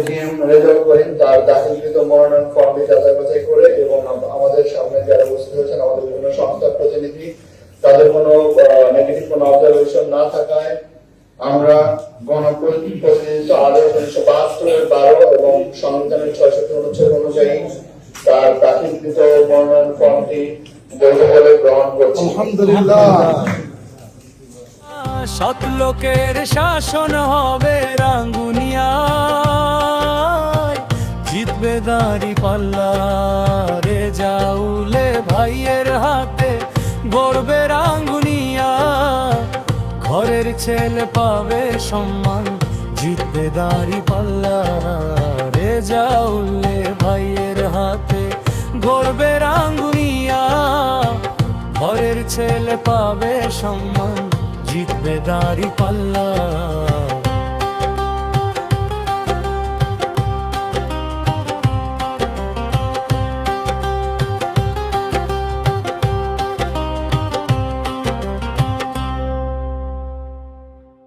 ATM Rezaul Karim তার দাখিলকৃত মনোনয়ন ফর্মটি যাচাই বাছাই করে এবং আমাদের সামনে যারা উপস্থিত হয়েছেন আমাদের বিভিন্ন সংস্থার প্রতিনিধি তাদের কোনো নেগেটিভ কোনো অবজারভেশন না থাকায় আমরা গণপ্রতিনিধিত্ব আদেশ উনিশশো বাহাত্তরের বারো এবং সংবিধানের ছয়ষট্টি অনুচ্ছেদ অনুযায়ী তার দাখিলকৃত মনোনয়ন ফর্মটি বৈধ বলে গ্রহণ করছি। আলহামদুলিল্লাহ। সৎ লোকের শাসন হবে রাঙ্গুনিয়ায় জিতবে দাঁড়ি পাল্লা রে যাউলে ভাইয়ের হাতে গড়বে রাঙ্গুনিয়া। ঘরের ছেলে পাবে সম্মান, জিতবে দাঁড়ি পাল্লা রে যাউলে ভাইয়ের হাতে গড়বে রাঙ্গুনিয়া। ঘরের ছেলে পাবে সম্মান, জিতবে দাঁড়ি পাল্লা